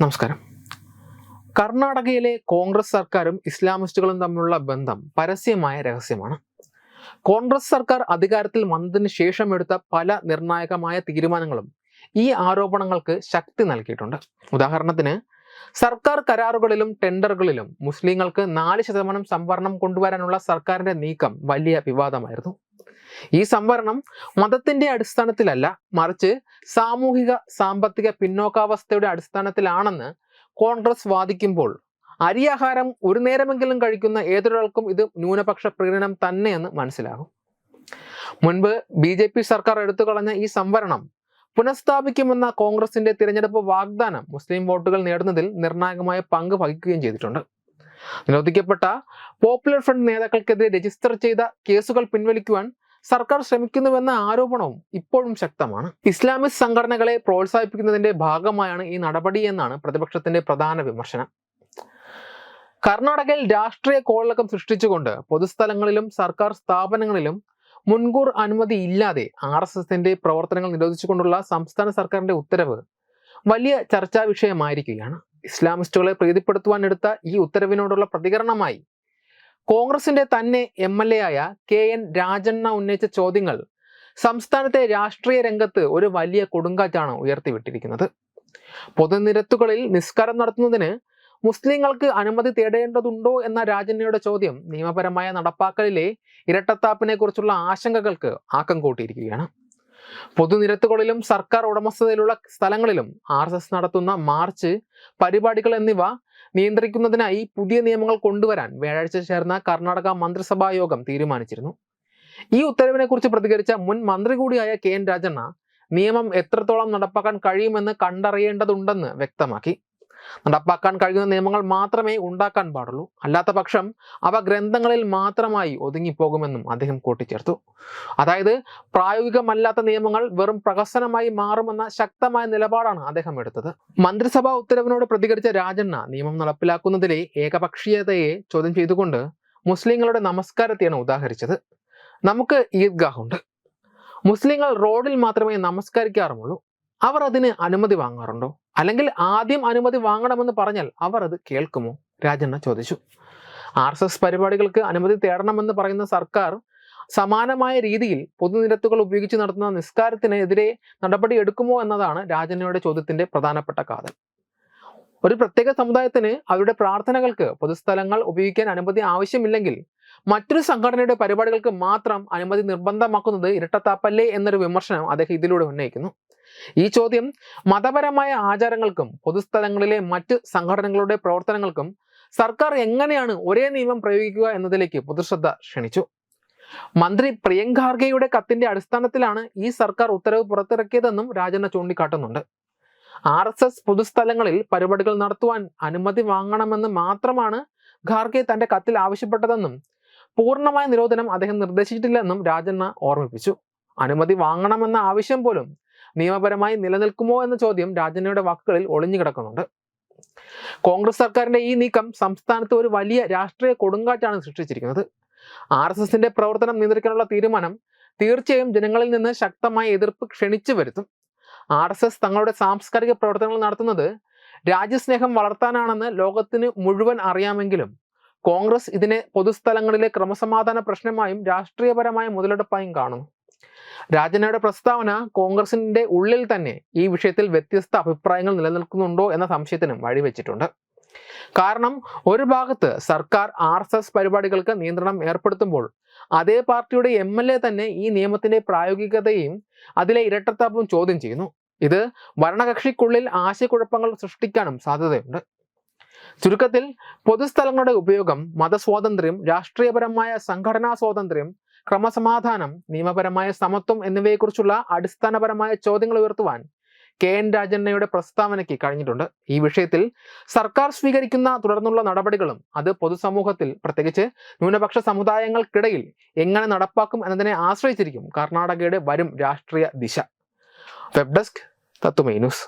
നമസ്കാരം. കർണാടകയിലെ കോൺഗ്രസ് സർക്കാരും ഇസ്ലാമിസ്റ്റുകളും തമ്മിലുള്ള ബന്ധം പരസ്യമായ രഹസ്യമാണ്. കോൺഗ്രസ് സർക്കാർ അധികാരത്തിൽ വന്നതിന് ശേഷം എടുത്ത പല നിർണായകമായ തീരുമാനങ്ങളും ഈ ആരോപണങ്ങൾക്ക് ശക്തി നൽകിയിട്ടുണ്ട്. ഉദാഹരണത്തിന് സർക്കാർ കരാറുകളിലും ടെൻഡറുകളിലും മുസ്ലിങ്ങൾക്ക് നാല് ശതമാനം സംവരണം കൊണ്ടുവരാനുള്ള സർക്കാരിന്റെ നീക്കം വലിയ വിവാദമായിരുന്നു. ഈ സംവരണം മതത്തിന്റെ അടിസ്ഥാനത്തിലല്ല മറിച്ച് സാമൂഹിക സാമ്പത്തിക പിന്നോക്കാവസ്ഥയുടെ അടിസ്ഥാനത്തിലാണെന്ന് കോൺഗ്രസ് വാദിക്കുമ്പോൾ അരിയാഹാരം ഒരു നേരമെങ്കിലും കഴിക്കുന്ന ഏതൊരാൾക്കും ഇത് ന്യൂനപക്ഷ പ്രീണനം തന്നെയെന്ന് മനസ്സിലാകും. മുൻപ് ബി ജെ പി സർക്കാർ എടുത്തു കളഞ്ഞ ഈ സംവരണം പുനഃസ്ഥാപിക്കുമെന്ന കോൺഗ്രസിന്റെ തിരഞ്ഞെടുപ്പ് വാഗ്ദാനം മുസ്ലിം വോട്ടുകൾ നേടുന്നതിൽ നിർണായകമായ പങ്ക് വഹിക്കുകയും ചെയ്തിട്ടുണ്ട്. നിരോധിക്കപ്പെട്ട പോപ്പുലർ ഫ്രണ്ട് നേതാക്കൾക്കെതിരെ രജിസ്റ്റർ ചെയ്ത കേസുകൾ പിൻവലിക്കുവാൻ സർക്കാർ ശ്രമിക്കുന്നുവെന്ന ആരോപണവും ഇപ്പോഴും ശക്തമാണ്. ഇസ്ലാമിക് സംഘടനകളെ പ്രോത്സാഹിപ്പിക്കുന്നതിന്റെ ഭാഗമായാണ് ഈ നടപടി എന്നാണ് പ്രതിപക്ഷത്തിന്റെ പ്രധാന വിമർശനം. കർണാടകയിൽ രാഷ്ട്രീയ കോളക്കം സൃഷ്ടിച്ചുകൊണ്ട് പൊതുസ്ഥലങ്ങളിലും സർക്കാർ സ്ഥാപനങ്ങളിലും മുൻകൂർ അനുമതി ഇല്ലാതെ ആർ എസ് എസിന്റെ പ്രവർത്തനങ്ങൾ നിരോധിച്ചുകൊണ്ടുള്ള സംസ്ഥാന സർക്കാരിന്റെ ഉത്തരവ് വലിയ ചർച്ചാ വിഷയമായിരിക്കുകയാണ് ഇസ്ലാമിസ്റ്റുകളെ പ്രീതിപ്പെടുത്തുവാൻ എടുത്ത ഈ ഉത്തരവിനോടുള്ള പ്രതികരണമായി കോൺഗ്രസിന്റെ തന്നെ എം എൽ എ ആയ കെ എൻ രാജണ്ണ ഉന്നയിച്ച ചോദ്യങ്ങൾ സംസ്ഥാനത്തെ രാഷ്ട്രീയ രംഗത്ത് ഒരു വലിയ കൊടുങ്കാറ്റാണ് ഉയർത്തിവിട്ടിരിക്കുന്നത്. പൊതുനിരത്തുകളിൽ നിസ്കാരം നടത്തുന്നതിന് മുസ്ലിങ്ങൾക്ക് അനുമതി തേടേണ്ടതുണ്ടോ എന്ന രാജണ്ണയുടെ ചോദ്യം നിയമപരമായ നടപ്പാക്കലിലെ ഇരട്ടത്താപ്പിനെ കുറിച്ചുള്ള ആശങ്കകൾക്ക് ആക്കം കൂട്ടിയിരിക്കുകയാണ്. പൊതുനിരത്തുകളിലും സർക്കാർ ഉടമസ്ഥതയിലുള്ള സ്ഥലങ്ങളിലും ആർ നടത്തുന്ന മാർച്ച് പരിപാടികൾ എന്നിവ നിയന്ത്രിക്കുന്നതിനായി പുതിയ നിയമങ്ങൾ കൊണ്ടുവരാൻ വ്യാഴാഴ്ച ചേർന്ന കർണാടക മന്ത്രിസഭാ യോഗം തീരുമാനിച്ചിരുന്നു. ഈ ഉത്തരവിനെക്കുറിച്ച് പ്രതികരിച്ച മുൻ മന്ത്രി കൂടിയായ കെ എൻ രാജണ്ണ നിയമം എത്രത്തോളം നടപ്പാക്കാൻ കഴിയുമെന്ന് കണ്ടറിയേണ്ടതുണ്ടെന്ന് വ്യക്തമാക്കി. നടപ്പാക്കാൻ കഴിയുന്ന നിയമങ്ങൾ മാത്രമേ ഉണ്ടാക്കാൻ പാടുള്ളൂ. അല്ലാത്ത പക്ഷം അവ ഗ്രന്ഥങ്ങളിൽ മാത്രമായി ഒതുങ്ങിപ്പോകുമെന്നും അദ്ദേഹം കൂട്ടിച്ചേർത്തു. അതായത് പ്രായോഗികമല്ലാത്ത നിയമങ്ങൾ വെറും പ്രഹസനമായി മാറുമെന്ന ശക്തമായ നിലപാടാണ് അദ്ദേഹം എടുത്തത്. മന്ത്രിസഭാ ഉത്തരവിനോട് പ്രതികരിച്ച രാജണ്ണ നിയമം നടപ്പിലാക്കുന്നതിലെ ഏകപക്ഷീയതയെ ചോദ്യം ചെയ്തുകൊണ്ട് മുസ്ലിങ്ങളുടെ നമസ്കാരത്തെയാണ് ഉദാഹരിച്ചത്. നമുക്ക് ഈദ്ഗാഹ് ഉണ്ട്. മുസ്ലിങ്ങൾ റോഡിൽ മാത്രമേ നമസ്കരിക്കാറുമുള്ളൂ. അവർ അതിന് അനുമതി വാങ്ങാറുണ്ടോ? അല്ലെങ്കിൽ ആദ്യം അനുമതി വാങ്ങണമെന്ന് പറഞ്ഞാൽ അവർ അത് കേൾക്കുമോ? രാജണ്ണ ചോദിച്ചു. ആർ എസ് എസ് പരിപാടികൾക്ക് അനുമതി തേടണമെന്ന് പറയുന്ന സർക്കാർ സമാനമായ രീതിയിൽ പൊതുനിരത്തുകൾ ഉപയോഗിച്ച് നടത്തുന്ന നിസ്കാരത്തിനെതിരെ നടപടി എടുക്കുമോ എന്നതാണ് രാജനയുടെ ചോദ്യത്തിന്റെ പ്രധാനപ്പെട്ട കാതൽ. ഒരു പ്രത്യേക സമുദായത്തിന് അവരുടെ പ്രാർത്ഥനകൾക്ക് പൊതുസ്ഥലങ്ങൾ ഉപയോഗിക്കാൻ അനുമതി ആവശ്യമില്ലെങ്കിൽ മറ്റൊരു സംഘടനയുടെ പരിപാടികൾക്ക് മാത്രം അനുമതി നിർബന്ധമാക്കുന്നത് ഇരട്ടത്താപ്പല്ലേ എന്നൊരു വിമർശനം അദ്ദേഹം ഇതിലൂടെ ഉന്നയിക്കുന്നു. ഈ ചോദ്യം മതപരമായ ആചാരങ്ങൾക്കും പൊതുസ്ഥലങ്ങളിലെ മറ്റ് സംഘടനകളുടെ പ്രവർത്തനങ്ങൾക്കും സർക്കാർ എങ്ങനെയാണ് ഒരേ നിയമം പ്രയോഗിക്കുക എന്നതിലേക്ക് പൊതുശ്രദ്ധ ക്ഷണിച്ചു. മന്ത്രി പ്രിയങ്ക് ഖാർഗെയുടെ കത്തിന്റെ അടിസ്ഥാനത്തിലാണ് ഈ സർക്കാർ ഉത്തരവ് പുറത്തിറക്കിയതെന്നും രാജണ്ണ ചൂണ്ടിക്കാട്ടുന്നുണ്ട്. ആർ എസ് എസ് പൊതുസ്ഥലങ്ങളിൽ പരിപാടികൾ നടത്തുവാൻ അനുമതി വാങ്ങണമെന്ന് മാത്രമാണ് ഖാർഗെ തന്റെ കത്തിൽ ആവശ്യപ്പെട്ടതെന്നും പൂർണമായ നിരോധനം അദ്ദേഹം നിർദ്ദേശിച്ചിട്ടില്ലെന്നും രാജണ്ണ ഓർമ്മിപ്പിച്ചു. അനുമതി വാങ്ങണമെന്ന ആവശ്യം പോലും നിയമപരമായി നിലനിൽക്കുമോ എന്ന ചോദ്യം രാജനയുടെ വാക്കുകളിൽ ഒളിഞ്ഞു കിടക്കുന്നുണ്ട്. കോൺഗ്രസ് സർക്കാരിന്റെ ഈ നീക്കം സംസ്ഥാനത്ത് ഒരു വലിയ രാഷ്ട്രീയ കൊടുങ്കാറ്റാണ് സൃഷ്ടിച്ചിരിക്കുന്നത്. ആർ എസ് എസിന്റെ പ്രവർത്തനം നിയന്ത്രിക്കാനുള്ള തീരുമാനം തീർച്ചയായും ജനങ്ങളിൽ നിന്ന് ശക്തമായ എതിർപ്പ് ക്ഷണിച്ചു വരുത്തും. ആർ എസ് എസ് തങ്ങളുടെ സാംസ്കാരിക പ്രവർത്തനങ്ങൾ നടത്തുന്നത് രാജ്യസ്നേഹം വളർത്താനാണെന്ന് ലോകത്തിന് മുഴുവൻ അറിയാമെങ്കിലും കോൺഗ്രസ് ഇതിനെ പൊതുസ്ഥലങ്ങളിലെ ക്രമസമാധാന പ്രശ്നമായും രാഷ്ട്രീയപരമായ മുതലെടുപ്പായും കാണുന്നു. രാജനയുടെ പ്രസ്താവന കോൺഗ്രസിന്റെ ഉള്ളിൽ തന്നെ ഈ വിഷയത്തിൽ വ്യത്യസ്ത അഭിപ്രായങ്ങൾ നിലനിൽക്കുന്നുണ്ടോ എന്ന സംശയത്തിനും വഴിവെച്ചിട്ടുണ്ട്. കാരണം ഒരു ഭാഗത്ത് സർക്കാർ ആർ എസ് എസ് പരിപാടികൾക്ക് നിയന്ത്രണം ഏർപ്പെടുത്തുമ്പോൾ അതേ പാർട്ടിയുടെ എം എൽ എ തന്നെ ഈ നിയമത്തിന്റെ പ്രായോഗികതയും അതിലെ ഇരട്ടത്താപ്പും ചോദ്യം ചെയ്യുന്നു. ഇത് ഭരണകക്ഷിക്കുള്ളിൽ ആശയക്കുഴപ്പങ്ങൾ സൃഷ്ടിക്കാനും സാധ്യതയുണ്ട്. ചുരുക്കത്തിൽ പൊതുസ്ഥലങ്ങളുടെ ഉപയോഗം മതസ്വാതന്ത്ര്യം രാഷ്ട്രീയപരമായ സംഘടനാ സ്വാതന്ത്ര്യം ക്രമസമാധാനം നിയമപരമായ സമത്വം എന്നിവയെക്കുറിച്ചുള്ള അടിസ്ഥാനപരമായ ചോദ്യങ്ങൾ ഉയർത്തുവാൻ കെ എൻ രാജണ്ണയുടെ പ്രസ്താവനയ്ക്ക് കഴിഞ്ഞിട്ടുണ്ട്. ഈ വിഷയത്തിൽ സർക്കാർ സ്വീകരിക്കുന്ന തുടർന്നുള്ള നടപടികളും അത് പൊതുസമൂഹത്തിൽ പ്രത്യേകിച്ച് ന്യൂനപക്ഷ സമുദായങ്ങൾക്കിടയിൽ എങ്ങനെ നടപ്പാക്കും എന്നതിനെ ആശ്രയിച്ചിരിക്കും കർണാടകയുടെ വരും രാഷ്ട്രീയ ദിശ. വെബ് ഡെസ്ക് തത്തുമൈ ന്യൂസ്.